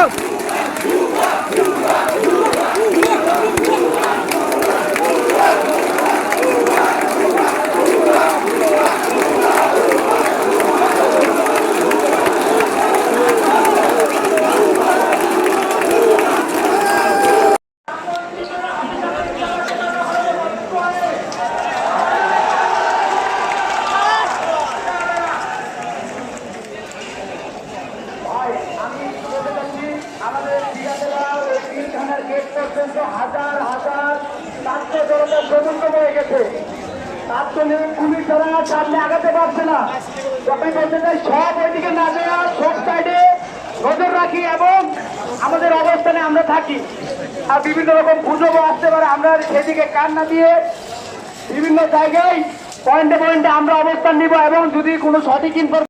out. আমাদের পারছে না। নজর রাখি এবং আমাদের অবস্থানে আমরা থাকি। আর বিভিন্ন রকম গুজবও আসতে পারে। আমরা সেদিকে কান না দিয়ে বিভিন্ন জায়গায় পয়েন্টে পয়েন্টে আমরা অবস্থান নিব এবং যদি কোনো সঠিক ইনফরমেশন